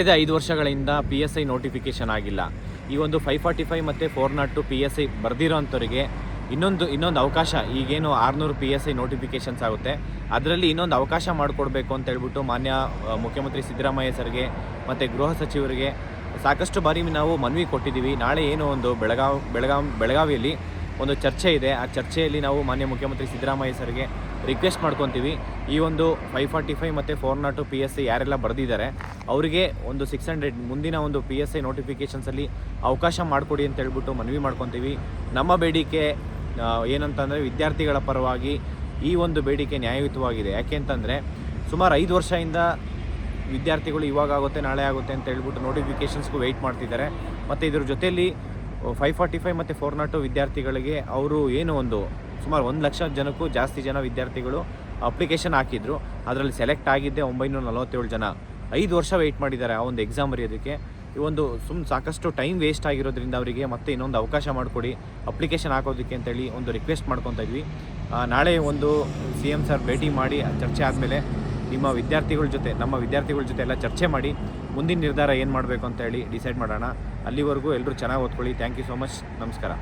ಕಳೆದ ಐದು ವರ್ಷಗಳಿಂದ ಪಿ ಎಸ್ ಐ ನೋಟಿಫಿಕೇಶನ್ ಆಗಿಲ್ಲ. ಈ ಒಂದು ಫೈವ್ ಫಾರ್ಟಿ ಫೈವ್ ಮತ್ತು four not two P S I ಬರೆದಿರೋಂಥವ್ರಿಗೆ ಇನ್ನೊಂದು ಇನ್ನೊಂದು ಅವಕಾಶ, ಈಗೇನು ಆರುನೂರು ಪಿ ಎಸ್ ಐ ನೋಟಿಫಿಕೇಶನ್ಸ್ ಆಗುತ್ತೆ. ಅದರಲ್ಲಿ ಇನ್ನೊಂದು ಅವಕಾಶ ಮಾಡಿಕೊಡ್ಬೇಕು ಅಂತ ಹೇಳ್ಬಿಟ್ಟು ಮಾನ್ಯ ಮುಖ್ಯಮಂತ್ರಿ ಸಿದ್ದರಾಮಯ್ಯ ಸರ್ಗೆ ಮತ್ತು ಗೃಹ ಸಚಿವರಿಗೆ ಸಾಕಷ್ಟು ಬಾರಿ ನಾವು ಮನವಿ ಕೊಟ್ಟಿದ್ದೀವಿ. ನಾಳೆ ಏನು ಒಂದು ಬೆಳಗಾವಿ ಬೆಳಗಾವಿ, ಬೆಳಗಾವಿಯಲ್ಲಿ ಒಂದು ಚರ್ಚೆ ಇದೆ. ಆ ಚರ್ಚೆಯಲ್ಲಿ ನಾವು ಮಾನ್ಯ ಮುಖ್ಯಮಂತ್ರಿ ಸಿದ್ದರಾಮಯ್ಯ ಸರ್ಗೆ ರಿಕ್ವೆಸ್ಟ್ ಮಾಡ್ಕೊತೀವಿ. ಈ ಒಂದು ಫೈವ್ ಫಾರ್ಟಿ ಫೈವ್ ಮತ್ತು four two P S C ಯಾರೆಲ್ಲ ಬರೆದಿದ್ದಾರೆ, ಅವರಿಗೆ ಒಂದು ಸಿಕ್ಸ್ ಹಂಡ್ರೆಡ್ ಮುಂದಿನ ಒಂದು ಪಿ ಎಸ್ ಐ ನೋಟಿಫಿಕೇಷನ್ಸಲ್ಲಿ ಅವಕಾಶ ಮಾಡಿಕೊಡಿ ಅಂತ ಹೇಳ್ಬಿಟ್ಟು ಮನವಿ ಮಾಡ್ಕೊತೀವಿ. ನಮ್ಮ ಬೇಡಿಕೆ ಏನಂತಂದರೆ ವಿದ್ಯಾರ್ಥಿಗಳ ಪರವಾಗಿ ಈ ಒಂದು ಬೇಡಿಕೆ ನ್ಯಾಯಯುತವಾಗಿದೆ. ಯಾಕೆ ಅಂತಂದರೆ ಸುಮಾರು ಐದು ವರ್ಷದಿಂದ ವಿದ್ಯಾರ್ಥಿಗಳು ಇವಾಗ ಆಗುತ್ತೆ, ನಾಳೆ ಆಗುತ್ತೆ ಅಂತ ಹೇಳ್ಬಿಟ್ಟು ನೋಟಿಫಿಕೇಷನ್ಸ್ಗೂ ವೆಯ್ಟ್ ಮಾಡ್ತಿದ್ದಾರೆ. ಮತ್ತು ಇದ್ರ ಜೊತೆಯಲ್ಲಿ ಫೈವ್ ಫಾರ್ಟಿ ಫೈವ್ ಮತ್ತು ಫೋರ್ ನಾಟು ವಿದ್ಯಾರ್ಥಿಗಳಿಗೆ ಅವರು ಏನು ಒಂದು ಸುಮಾರು ಒಂದು ಲಕ್ಷ ಜನಕ್ಕೂ ಜಾಸ್ತಿ ಜನ ವಿದ್ಯಾರ್ಥಿಗಳು ಅಪ್ಲಿಕೇಶನ್ ಹಾಕಿದ್ರು. ಅದರಲ್ಲಿ ಸೆಲೆಕ್ಟ್ ಆಗಿದ್ದೆ ಒಂಬೈನೂರ ನಲವತ್ತೇಳು ಜನ. ಐದು ವರ್ಷ ವೆಯ್ಟ್ ಮಾಡಿದ್ದಾರೆ ಆ ಒಂದು ಎಕ್ಸಾಮ್ ಬರೆಯೋದಕ್ಕೆ. ಈ ಒಂದು ಸುಮ್ ಸಾಕಷ್ಟು ಟೈಮ್ ವೇಸ್ಟ್ ಆಗಿರೋದ್ರಿಂದ ಅವರಿಗೆ ಮತ್ತೆ ಇನ್ನೊಂದು ಅವಕಾಶ ಮಾಡಿಕೊಡಿ, ಅಪ್ಲಿಕೇಶನ್ ಹಾಕೋದಕ್ಕೆ ಅಂತೇಳಿ ಒಂದು ರಿಕ್ವೆಸ್ಟ್ ಮಾಡ್ಕೊತಾ ಇದ್ವಿ. ನಾಳೆ ಒಂದು ಸಿ ಎಂ ಸರ್ ಭೇಟಿ ಮಾಡಿ ಚರ್ಚೆ ಆದಮೇಲೆ ನಿಮ್ಮ ವಿದ್ಯಾರ್ಥಿಗಳ ಜೊತೆ, ನಮ್ಮ ವಿದ್ಯಾರ್ಥಿಗಳ ಜೊತೆ ಎಲ್ಲ ಚರ್ಚೆ ಮಾಡಿ, ಮುಂದಿನ ನಿರ್ಧಾರ ಏನು ಮಾಡಬೇಕು ಅಂತ ಹೇಳಿ ಡಿಸೈಡ್ ಮಾಡೋಣ. ಅಲ್ಲಿವರೆಗೂ ಎಲ್ಲರೂ ಚೆನ್ನಾಗಿ ಓದ್ಕೊಳ್ಳಿ. ಥ್ಯಾಂಕ್ ಯು ಸೊ ಮಚ್ ನಮಸ್ಕಾರ.